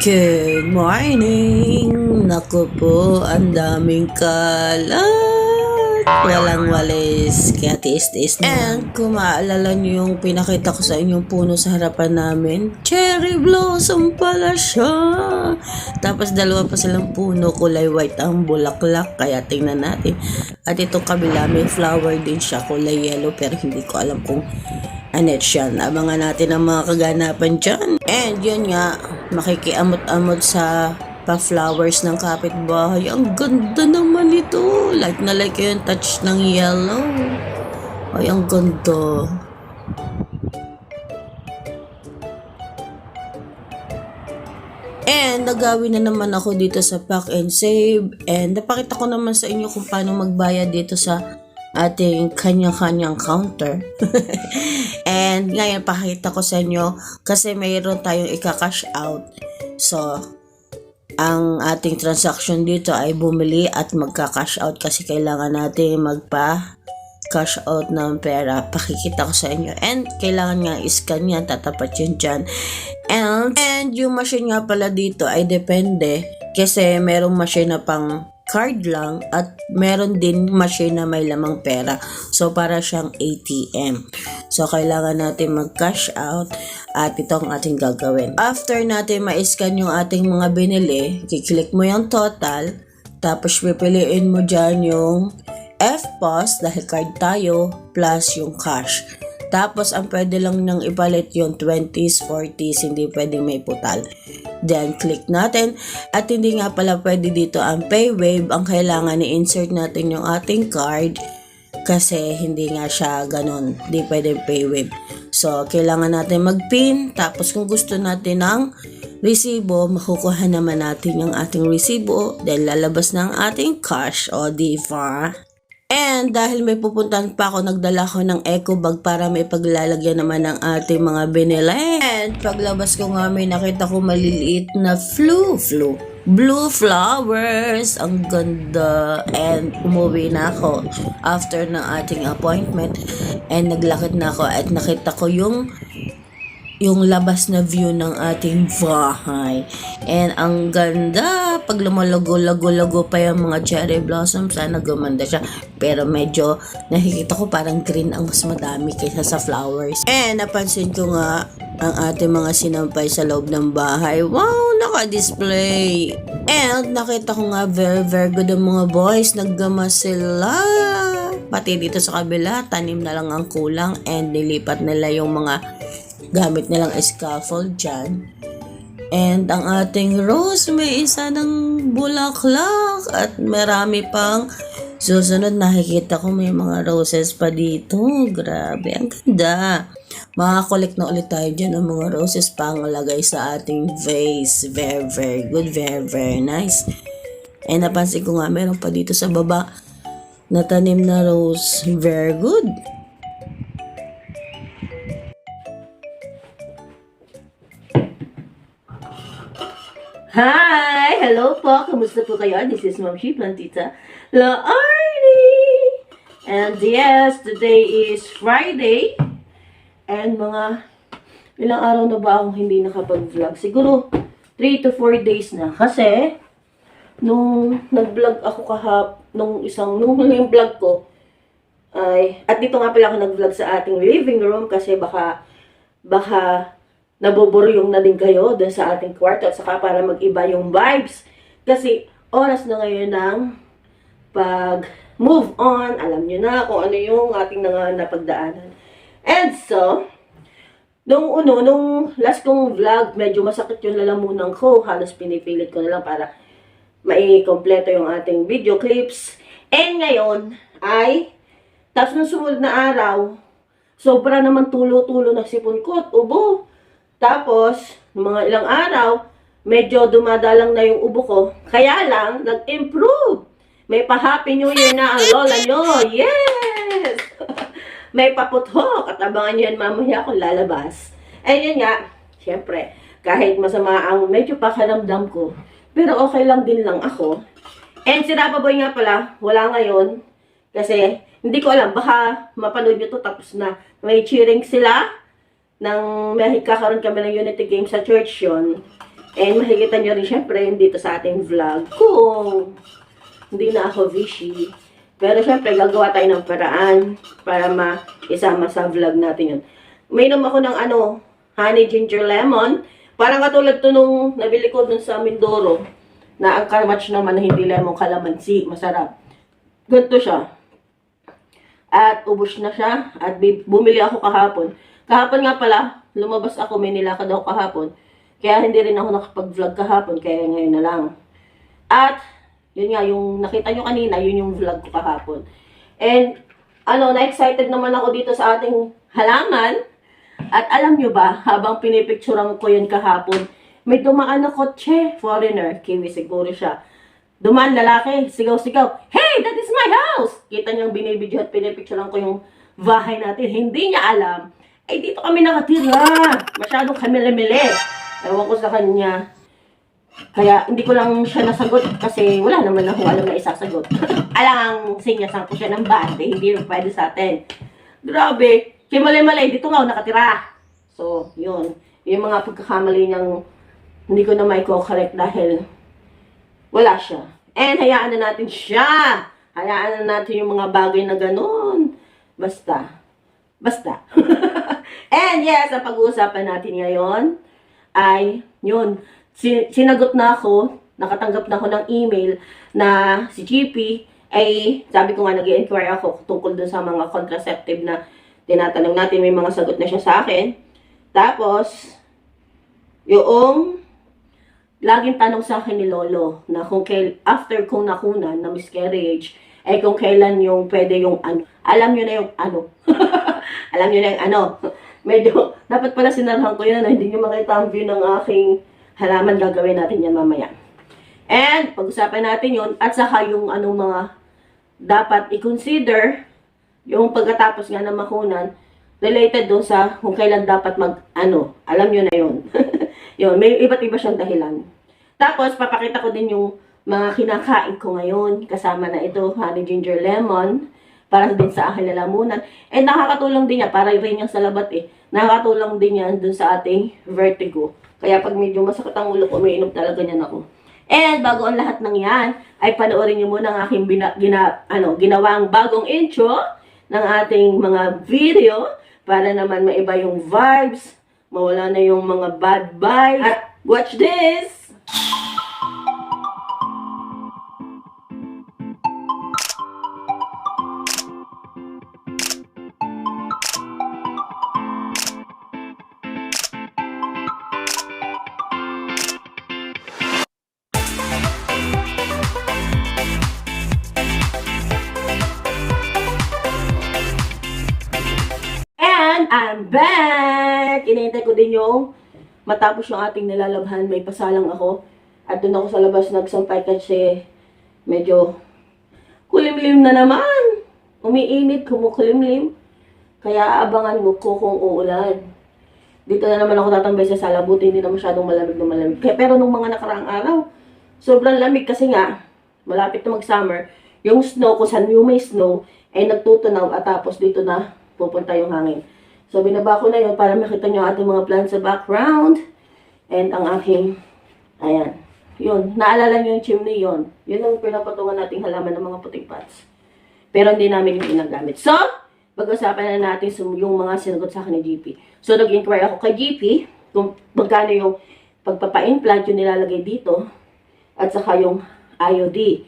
Good morning! Naku po, ang daming kalat. Walang walis, kaya tiis-tiis. And kung maalala niyo yung pinakita ko sa inyong puno sa harapan namin, cherry blossom pala siya. Tapos dalawa pa silang puno, kulay white ang bulaklak, kaya tingnan natin. At itong kabila, may flower din siya, kulay yellow, pero hindi ko alam kung Anet yan. Abangan natin ang mga kaganapan dyan. And yun nga, makikiamot-amot sa pa-flowers ng kapitbahay. Ang ganda naman ito. Like na like yung touch ng yellow. Ay, ang ganda. And nagawin na naman ako dito sa Pack and Save. And napakita ko naman sa inyo kung paano magbayad dito sa ating kanya-kanyang counter. And ngayon pakita ko sa inyo kasi mayroon tayong ika-cash out. So, ang ating transaction dito ay bumili at magka-cash out kasi kailangan natin magpa cash out ng pera. Pakikita ko sa inyo. And kailangan nga i-scan yan. Tatapat yun dyan. And, and yung machine nga pala dito ay depende. Kasi merong machine na pang card lang at meron din machine na may lamang pera. So, para siyang ATM. So, kailangan natin mag-cash out at ito ang ating gagawin. After natin ma-scan yung ating mga binili, kiklik mo yung total, tapos pipiliin mo dyan yung FPOS dahil card tayo plus yung cash. Tapos, ang pwede lang nang ipalit yung 20s, 40s, hindi pwedeng may putal. Then, click natin. At hindi nga pala pwede dito ang paywave. Ang kailangan i-insert natin yung ating card kasi hindi nga siya ganun. Hindi pwede paywave. So, kailangan natin mag-pin. Tapos, kung gusto natin ng resibo, makukuha naman natin yung ating resibo. Then, lalabas ng ating cash o diva. And dahil may pupuntahan pa ako, nagdala ko ng eco bag para may paglalagyan naman ng ating mga binili. And paglabas ko nga may nakita ko maliliit na flu flu. Blue flowers. Ang ganda. And umuwi na ako after ng ating appointment. And naglakad na ako at nakita ko yung yung labas na view ng ating bahay. And ang ganda, pag lumalago-lago-lago pa yung mga cherry blossom, sana gumanda siya. Pero medyo nakikita ko parang green ang mas madami kaysa sa flowers. And napansin ko nga ang ating mga sinampay sa loob ng bahay. Wow, naka-display! And nakita ko nga very, very good ang mga boys. Naggama sila. Pati dito sa kabila, tanim na lang ang kulang and nilipat nila yung mga gamit nilang scaffold dyan. And ang ating rose, may isa ng bulaklak at marami pang susunod nakikita ko may mga roses pa dito. Grabe, ang ganda. Makakolect na ulit tayo dyan ng mga roses pang lagay sa ating vase. Very, very good. Very, very nice. And napansin ko nga, meron pa dito sa baba na tanim na rose. Very good. Hi! Hello po! Kamusta po kayo? This is Ma'am She Plantita La Arnie! And yes, today is Friday. And mga ilang araw na ba akong hindi nakapag-vlog? Siguro 3 to 4 days na. Kasi, nung nag-vlog ako kahap, nung isang, nung huling vlog ko, ay, at dito nga pala ako nag-vlog sa ating living room kasi baka, baka naboboryong na din kayo doon sa ating kwarto at saka para mag-iba yung vibes. Kasi oras na ngayon ng pag move on, alam nyo na kung ano yung ating nga napagdaanan. And so, nung uno, nung last kong vlog, medyo masakit yung lalamunan ko. Halos pinipilit ko na lang para mai-kompleto yung ating video clips. And ngayon ay, tapos nung sumunod na araw, sobra naman tulo-tulo na sipon ko at ubo. Tapos, mga ilang araw, medyo dumadalang na yung ubo ko. Kaya lang, nag-improve. May pa-happy new year na ang lola nyo. Yes! May paputok. At abangan nyo yan mamaya kung lalabas. And yun nga, syempre, kahit masama ang medyo pakaramdam ko, pero okay lang din lang ako. And si Rapa Boy nga pala, wala ngayon. Kasi, hindi ko alam, baka mapanood nyo to tapos na may cheering sila may kakaroon kami ng unity game sa church yon And makikita nyo rin syempre dito sa ating vlog kung hindi na ako vishy. Pero syempre gagawa tayo ng paraan para maisama sa vlog natin yun. Mainom ako ng ano, honey ginger lemon. Parang katulad to nung nabili ko dun sa Mindoro na ang karmatch naman na hindi lemon calamansi. Masarap. Ganito siya. At ubos na siya. At bumili ako kahapon. Kahapon nga pala, lumabas ako, may nilakad ako kahapon. Kaya hindi rin ako nakapag-vlog kahapon, kaya ngayon na lang. At, yun nga, yung nakita nyo kanina, yun yung vlog ko kahapon. And, ano, na-excited naman ako dito sa ating halaman. At alam nyo ba, habang pinipicturean ko yun kahapon, may dumaan na kotse, foreigner, kiwi siguro siya. Dumaan lalaki, sigaw-sigaw, Hey, that is my house! Kita niyang binibidyo at pinipicturean ko yung bahay natin. Hindi niya alam, ay dito kami nakatira. Masyadong kamili-mili. Ewan ko sa kanya. Kaya hindi ko lang siya nasagot kasi wala naman akong alam na isasagot. Alang sinyasan ko siya ng bande, hindi rin pwede sa atin. Grabe, kimali-mali, dito nga ako nakatira. So, yun. Yung mga pagkakamali niyang hindi ko na may correct dahil wala siya. And hayaan na natin siya. Hayaan na natin yung mga bagay na ganun. Basta. Basta. And yes, ang pag-uusapan natin ngayon ay, yun, sin- sinagot na ako, nakatanggap na ako ng email na si GP ay, sabi ko nga, nag inquire ako tungkol dun sa mga contraceptive na tinatanong natin, may mga sagot na siya sa akin. Tapos, yung laging tanong sa akin ni Lolo na kung kail, after kong nakunan na miscarriage, ay kung kailan yung pwede yung ano. Alam nyo na yung ano. Alam nyo na yung ano. Medyo, dapat pala sinarahan ko na hindi nyo makita ang view ng aking halaman. Gagawin natin yan mamaya. And, pag-usapan natin yun. At saka yung anong mga dapat i-consider yung pagkatapos nga na makunan related doon sa kung kailan dapat mag, ano, alam nyo na yun. yun, may iba't iba siyang dahilan. Tapos, papakita ko din yung mga kinakain ko ngayon. Kasama na ito, honey ginger lemon. Para din sa akin lalamunan. And nakakatulong din niya, para rin yung sa labat eh. Nakakatulong din yan dun sa ating vertigo. Kaya pag medyo masakit ang ulo ko, umiinom talaga niyan ako. And bago ang lahat ng yan, ay panoorin niyo muna ang aking bina, gina, ano, ginawang bagong intro ng ating mga video para naman maiba yung vibes, mawala na yung mga bad vibes. At watch this! I'm back! Inihintay ko din yung matapos yung ating nilalabhan. May pasalang ako. At doon ako sa labas nagsampay kasi medyo kulimlim na naman. Umiinit, kumukulimlim. Kaya abangan mo ko kung uulan. Dito na naman ako tatambay sa sala. Buti hindi na masyadong malamig na malamig. Kaya, pero nung mga nakaraang araw, sobrang lamig kasi nga, malapit na mag-summer. Yung snow, kung saan yung may snow, ay nagtutunaw at tapos dito na pupunta yung hangin. So, binaba ko na yun para makita nyo ating mga plants sa background. And ang aking, ayan. Yun, naalala nyo yung chimney yun. Yun ang pinapatungan nating halaman ng mga puting pots. Pero hindi namin yung ginagamit. So, pag-usapan na natin yung mga sinagot sa akin ni GP. So, nag-inquire ako kay GP kung magkano yung pagpapa-implant yung nilalagay dito at saka yung IOD.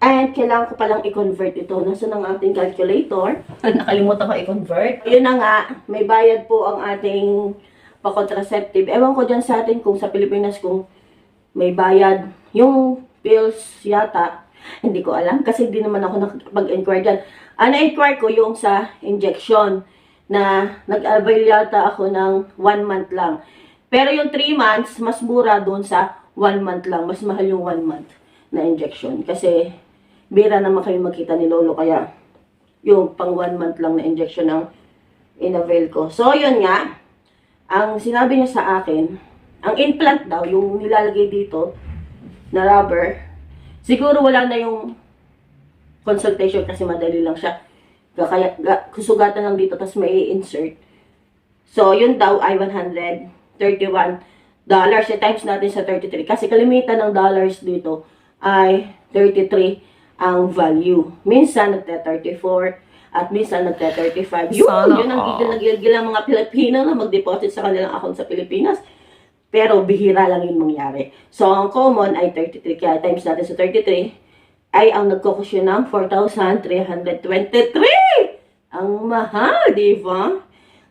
And kailangan ko palang i-convert ito. Nasa ng ating calculator. Nakalimutan ko i-convert. Yun na nga, may bayad po ang ating pa-contraceptive. Ewan ko dyan sa atin kung sa Pilipinas kung may bayad. Yung pills yata, hindi ko alam. Kasi hindi naman ako nakapag-inquire dyan. Ang na-inquire ko yung sa injection na nag-avail yata ako ng one month lang. Pero yung 3 months, mas mura doon sa 1 month lang. Mas mahal yung 1 month na injection. Kasi, bira naman kayo makita ni Lolo. Kaya, yung pang 1 month lang na injection ang inavail ko. So, yun nga. Ang sinabi niya sa akin, ang implant daw, yung nilalagay dito, na rubber, siguro wala na yung consultation kasi madali lang siya. Kaya, ga- kusugatan lang dito, tapos may insert. So, yun daw ay $131 dollars. E times natin sa 33. Kasi kalimitan ng dollars dito ay 33 ang value. Minsan nagte-34 at minsan nagte-35. Yun, Sana yun ang gigil na mga Pilipino na mag-deposit sa kanilang account sa Pilipinas. Pero bihira lang yung mangyari. So, ang common ay 33. Kaya times natin sa 33 ay ang nagkukusyon ng 4,323. Ang mahal, di ba?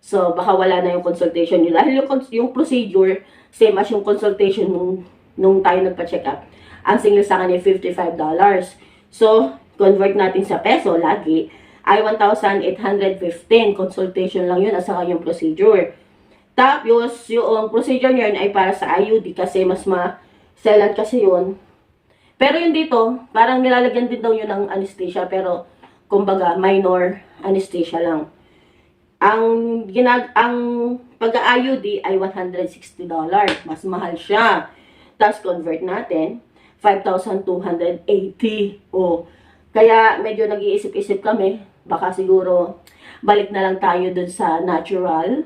So, baka wala na yung consultation nyo. Dahil yung, yung procedure, same as yung consultation nung, nung tayo nagpa-check up. Ang single sa kanya, $55. So, convert natin sa peso lagi, ay 1,815. Consultation lang yun, at saka yung procedure. Tapos, yung procedure yun ay para sa IUD kasi mas ma-sellan kasi yun. Pero yung dito, parang nilalagyan din daw yun ng anesthesia, pero kumbaga minor anesthesia lang. Ang ginag ang pag-IUD ay $160. Mas mahal siya. Tapos convert natin, 5,280. O, kaya medyo nag-iisip-isip kami, baka siguro balik na lang tayo dun sa natural.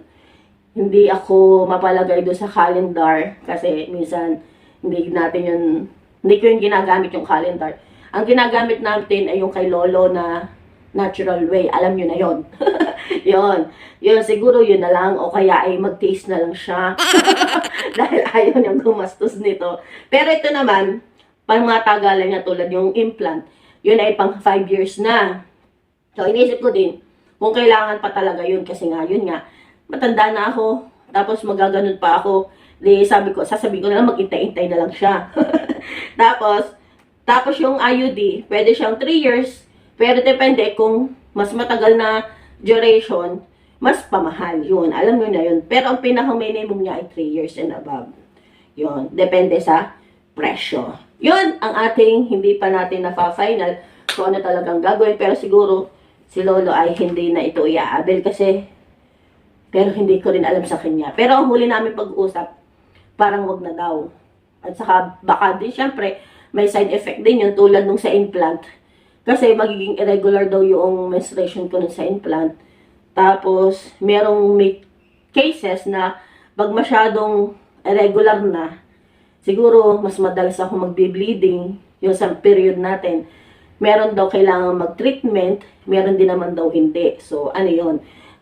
Hindi ako mapalagay dun sa calendar kasi minsan hindi natin yun, hindi ko yung ginagamit yung calendar. Ang ginagamit natin ay yung kay Lolo na natural way. Alam nyo na yon yon Yun, siguro yun na lang. O kaya ay magtiis na lang siya. Dahil ayaw niyang gumastos nito. Pero ito naman, pang mga tagalan niya tulad yung implant, yun ay pang 5 years na. So, inisip ko din, kung kailangan pa talaga yun, kasi nga, yun nga, matanda na ako, tapos magaganon pa ako, di sabi ko, sasabi ko na lang, mag-intay-intay na lang siya. tapos, tapos yung IUD, pwede siyang 3 years, pero depende kung mas matagal na duration, mas pamahal yun. Alam mo na yun. Pero ang pinaka-minimum niya ay 3 years and above. Yun. Depende sa presyo. Yun ang ating hindi pa natin nafa-final kung ano talagang gagawin. Pero siguro si Lolo ay hindi na ito iaabil kasi pero hindi ko rin alam sa kanya. Pero ang huli namin pag-uusap, parang wag na daw. At saka baka din syempre may side effect din yun tulad nung sa implant. Kasi magiging irregular daw yung menstruation ko sa implant. Tapos, merong may cases na pag masyadong irregular na, siguro mas madalas ako magbe-bleeding yung sa period natin. Meron daw kailangan mag-treatment, meron din naman daw hindi. So, ano yun?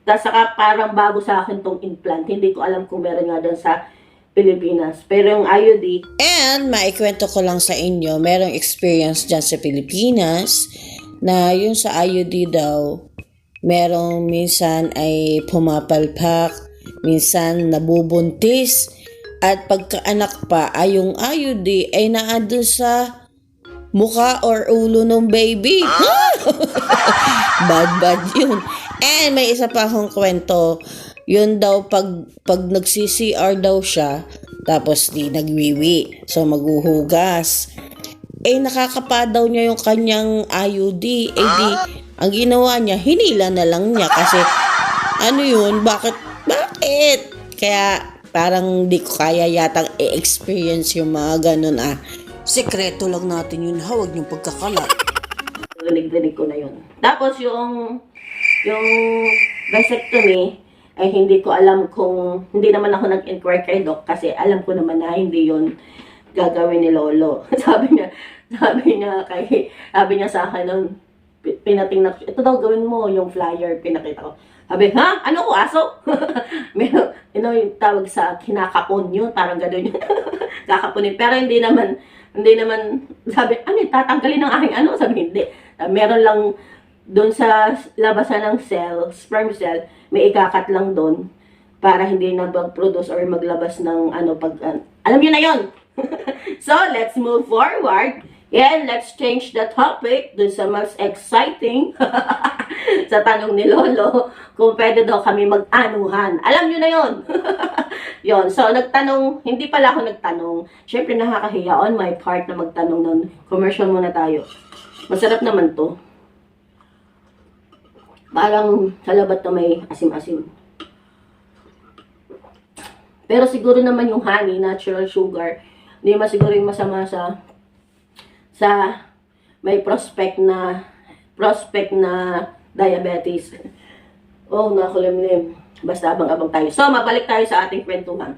Tapos saka parang bago sa akin tong implant. Hindi ko alam kung meron nga doon sa Pilipinas. Pero yung IUD, And maikwento ko lang sa inyo, merong experience dyan sa Pilipinas na yung sa IUD daw, merong minsan ay pumapalpak, minsan nabubuntis, at pagkaanak pa ay yung IUD ay naandun sa mukha or ulo ng baby. bad bad yun. And may isa pa akong kwento. Yun daw pag pag nagsi-CR daw siya tapos di nagwiwi. So maghuhugas. Eh nakakapa daw niya yung kanyang IUD. Eh di ang ginawa niya hinila na lang niya kasi ano yun bakit bakit kaya parang di ko kaya yatang i-experience yung mga ganun ah. Sekreto lang natin yun, ha? Huwag niyong pagkakalat. rinig-rinig ko na yun. Tapos yung yung vasectomy ay hindi ko alam kung hindi naman ako nag-inquire kay doc kasi alam ko naman na hindi yun gagawin ni Lolo. sabi niya, sabi niya kay sabi niya sa akin nung pi- pinatingnan ko, ito daw gawin mo yung flyer pinakita ko. Sabi, ha? Ano ko, aso? Meron, you know, yung tawag sa kinakapon yun, parang gano'n yun. Kakapunin. Pero hindi naman, hindi naman, sabi, ano, tatanggalin ng aking ano? Sabi, hindi. Uh, meron lang, doon sa labasan ng cell, sperm cell, may ikakat lang doon para hindi na mag-produce or maglabas ng ano pag uh, alam niyo na yon. so, let's move forward. And let's change the topic dun sa mas exciting sa tanong ni Lolo kung pwede daw kami mag-anuhan. Alam nyo na yon. yon. So, nagtanong, hindi pala ako nagtanong. Siyempre, nakakahiya on my part na magtanong nun. Commercial muna tayo. Masarap naman to. Parang salabat na may asim-asim. Pero siguro naman yung honey, natural sugar, hindi naman siguro yung masama sa sa may prospect na prospect na diabetes. Oh, nakulimlim. Basta abang-abang tayo. So, mabalik tayo sa ating kwentuhan.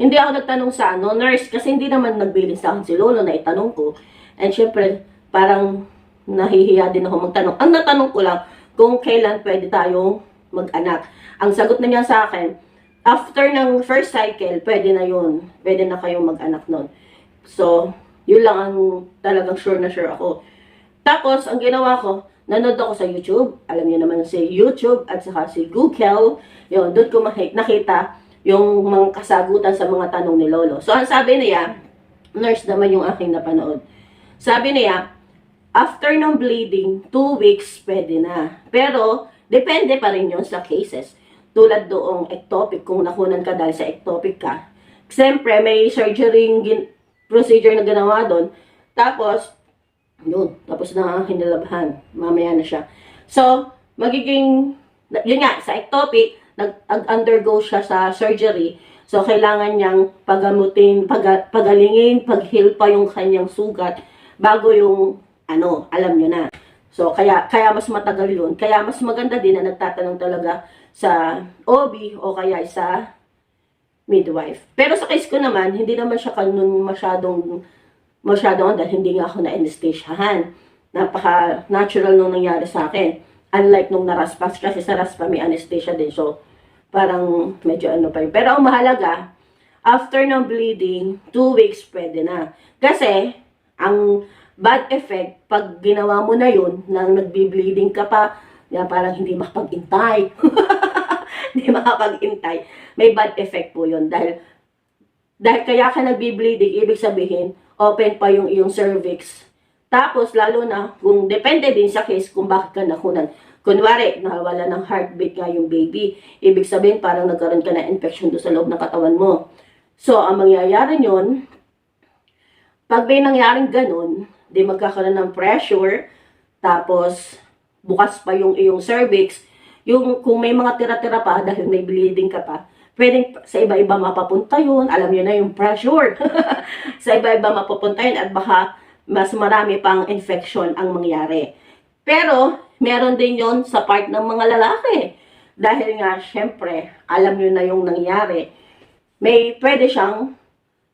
hindi ako nagtanong sa ano, nurse, kasi hindi naman nagbilin sa akin si Lolo na itanong ko. And syempre, parang nahihiya din ako magtanong. Ang natanong ko lang, kung kailan pwede tayong mag-anak. Ang sagot niya sa akin, after ng first cycle, pwede na yun. Pwede na kayong mag-anak nun. So, yun lang ang talagang sure na sure ako. Tapos, ang ginawa ko, nanood ako sa YouTube. Alam niyo naman si YouTube at saka si Google. Yun, doon ko nakita yung mga kasagutan sa mga tanong ni Lolo. So, ang sabi niya, nurse naman yung aking napanood. Sabi niya, after ng bleeding, two weeks, pwede na. Pero, depende pa rin yun sa cases. Tulad doong ectopic, kung nakunan ka dahil sa ectopic ka. Siyempre, may surgery procedure na ginawa doon. Tapos, yun, tapos na hinilabhan. Mamaya na siya. So, magiging, yun nga, sa ectopic, nag-undergo siya sa surgery. So, kailangan niyang pagamutin, paga, pagalingin, pag-heal pa yung kanyang sugat bago yung, ano, alam niyo na. So, kaya, kaya mas matagal yun. Kaya mas maganda din na nagtatanong talaga sa OB o kaya sa midwife. Pero sa case ko naman, hindi naman siya kanun masyadong masyadong dahil hindi nga ako na-anesthesiahan. Napaka-natural nung nangyari sa akin. Unlike nung naraspas, kasi sa raspa may anesthesia din. So, parang medyo ano pa yun. Pero ang mahalaga, after ng bleeding, two weeks pwede na. Kasi, ang bad effect, pag ginawa mo na yun, nang nagbi-bleeding ka pa, na parang hindi makapag-intay. hindi makapag-intay. May bad effect po yun. Dahil, dahil kaya ka nagbi-bleeding, ibig sabihin, open pa yung iyong cervix. Tapos, lalo na, kung depende din sa case kung bakit ka nakunan. Kunwari, nawala ng heartbeat nga yung baby. Ibig sabihin, parang nagkaroon ka na infection doon sa loob ng katawan mo. So, ang mangyayari nyon, pag may nangyaring ganun, di magkakaroon ng pressure, tapos, bukas pa yung iyong cervix, yung kung may mga tira-tira pa dahil may bleeding ka pa, pwedeng sa iba-iba mapapunta yun. Alam nyo na yung pressure. sa iba-iba mapapunta yun at baka mas marami pang infection ang mangyari. Pero, meron din yon sa part ng mga lalaki. Dahil nga, syempre, alam nyo na yung nangyari. May pwede siyang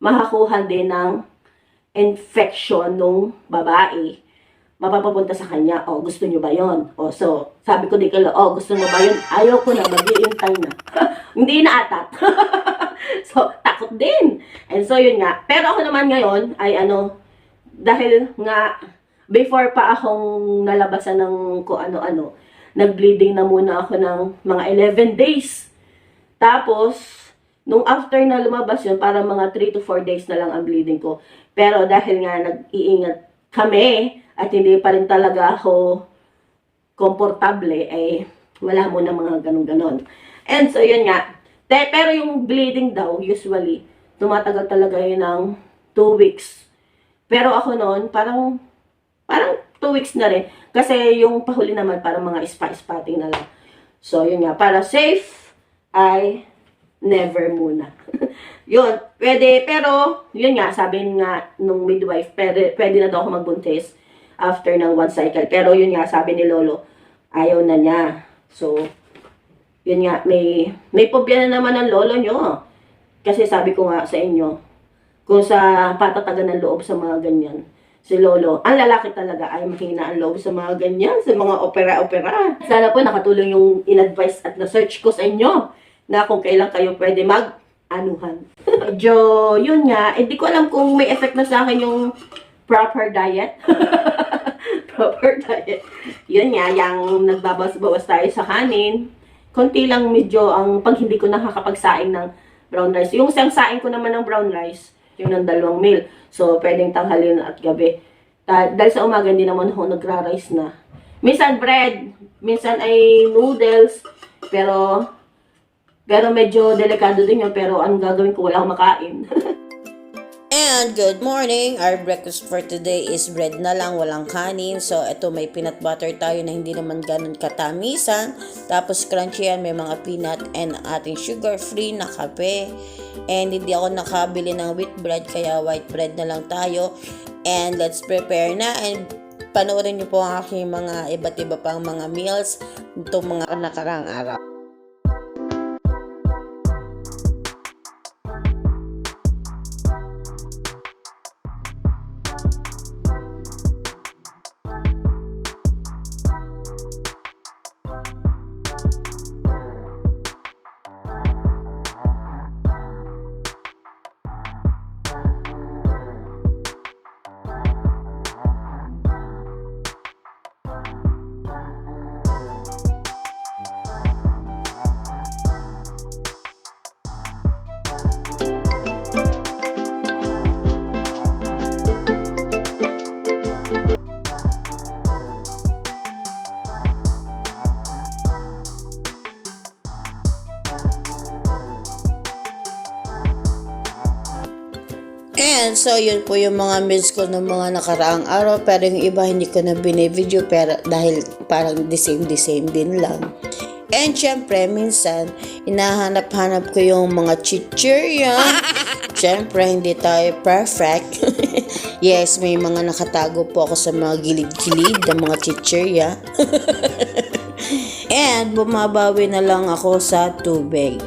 makakuha din ng infection nung babae mapapapunta sa kanya, oh, gusto nyo ba yon? Oh, so, sabi ko din kay Lo, oh, gusto mo ba yun? Ayaw ko na, mag-iintay na. Hindi na atat. so, takot din. And so, yun nga. Pero ako naman ngayon, ay ano, dahil nga, before pa akong nalabasan ng kung ano-ano, nag-bleeding na muna ako ng mga 11 days. Tapos, nung after na lumabas yun, para mga 3 to 4 days na lang ang bleeding ko. Pero dahil nga nag-iingat kami, at hindi pa rin talaga ako komportable, eh, wala mo na mga ganun-ganon. And so, yun nga. Te, pero yung bleeding daw, usually, tumatagal talaga yun ng 2 weeks. Pero ako noon, parang, parang 2 weeks na rin. Kasi yung pahuli naman, parang mga spa-spotting na lang. So, yun nga. Para safe, ay never muna. yun, pwede, pero, yun nga, sabi nga nung midwife, pwede, pwede na daw ako magbuntis after ng one cycle. Pero yun nga, sabi ni Lolo, ayaw na niya. So, yun nga, may, may problema naman ng lolo nyo. Kasi sabi ko nga sa inyo, kung sa patatagan ng loob sa mga ganyan, si Lolo, ang lalaki talaga ay mahina ang loob sa mga ganyan, sa mga opera-opera. Sana po nakatulong yung in-advise at na-search ko sa inyo na kung kailan kayo pwede mag-anuhan. Medyo, yun nga, hindi ko alam kung may effect na sa akin yung proper diet. proper diet. Yun nga, yung nagbabawas-bawas tayo sa kanin. Konti lang medyo ang pag hindi ko nakakapagsaing ng brown rice. Yung isang saing ko naman ng brown rice, yung ng dalawang meal. So, pwedeng tanghalin at gabi. Ah, dahil sa umaga, hindi naman ako nagra-rice na. Minsan bread, minsan ay noodles, pero pero medyo delikado din yun. Pero anong gagawin ko? Wala akong makain. And good morning! Our breakfast for today is bread na lang, walang kanin. So, ito may peanut butter tayo na hindi naman ganun katamisan. Tapos crunchy yan, may mga peanut and ating sugar-free na kape. And hindi ako nakabili ng wheat bread, kaya white bread na lang tayo. And let's prepare na. And panoorin niyo po ang aking mga iba't iba pang mga meals itong mga nakarang araw. And so, yun po yung mga meals ko ng mga nakaraang araw. Pero yung iba hindi ko na binibideo pero dahil parang the same, the same din lang. And syempre, minsan, hinahanap-hanap ko yung mga chichirya. syempre, hindi tayo perfect. yes, may mga nakatago po ako sa mga gilid-gilid ng mga chichirya. And bumabawi na lang ako sa tubig.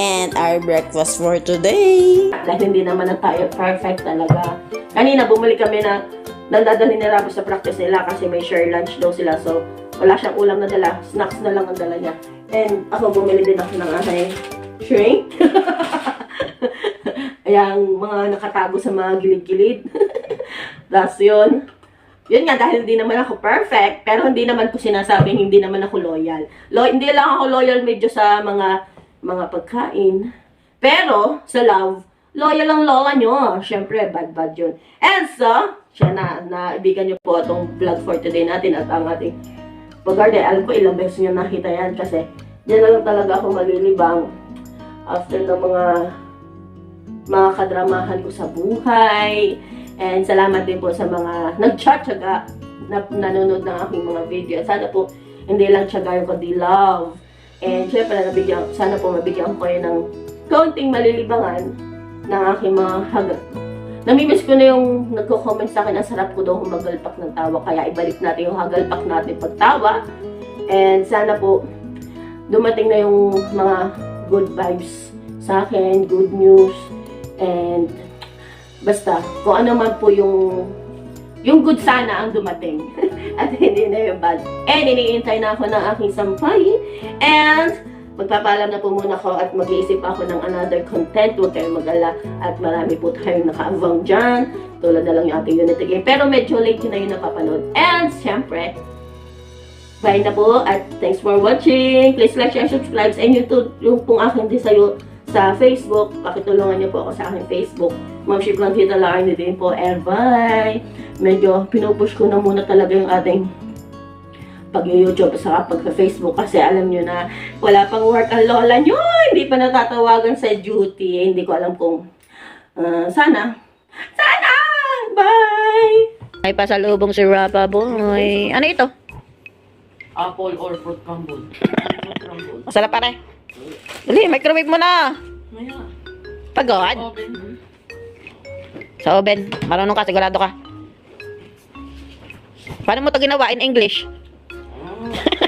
And our breakfast for today. Dahil hindi naman na tayo perfect talaga. Kanina, bumalik kami na nandadali ni Rabo sa practice nila kasi may share lunch daw sila. So, wala siyang ulam na dala. Snacks na lang ang dala niya. And ako, bumili din ako ng aking shrink. Ayan, mga nakatago sa mga gilid-gilid. Tapos yun. Yun nga, dahil hindi naman ako perfect, pero hindi naman ko sinasabing hindi naman ako loyal. Lo hindi lang ako loyal medyo sa mga mga pagkain. Pero, sa love, loyal ang lola nyo. Siyempre, bad-bad yun. And so, siya na, naibigan nyo po itong vlog for today natin at ang ating pag Alam ko ilang beses nyo nakita yan kasi diyan na lang talaga ako malilibang after ng mga mga kadramahan ko sa buhay. And salamat din po sa mga nagtsatsaga na nanonood ng aking mga video. At sana po hindi lang tsaga yung kundi love. And syempre, nabigyan, sana po mabigyan ko kayo ng kaunting malilibangan ng aking mga hagat. Namimiss ko na yung nagko-comment sa akin, ang sarap ko daw humagalpak ng tawa. Kaya ibalik natin yung hagalpak natin pagtawa. And sana po dumating na yung mga good vibes sa akin, good news, and basta, kung ano man po yung yung good sana ang dumating. At hindi na yung bad. And iniintay na ako ng aking sampay. And magpapaalam na po muna ako at mag-iisip ako ng another content. Huwag kayong mag-ala. At marami po tayong naka-avang dyan. Tulad na lang yung ating Unity game. Pero medyo late yun na yun napapanood. And syempre, bye na po. At thanks for watching. Please like, share, subscribe. And yung, tu- yung pong aking desayo sa Facebook, pakitulungan niyo po ako sa aking Facebook. Ma'am Ship lang Tita Larny din po. And bye! Medyo pinupush ko na muna talaga yung ating pag-YouTube sa pag-Facebook kasi alam nyo na wala pang work ang lola nyo. Hindi pa natatawagan sa duty. Hindi ko alam kung ah, sana. Sana! Bye! Ay, pasalubong si Rapa Boy. Ano ito? Apple or fruit crumble. fruit crumble. Masarap pare. Dali, microwave mo na. Pagod. Oven. Sa oven. Marunong ka, sigurado ka. Paano mo to ginawa in English? Ah.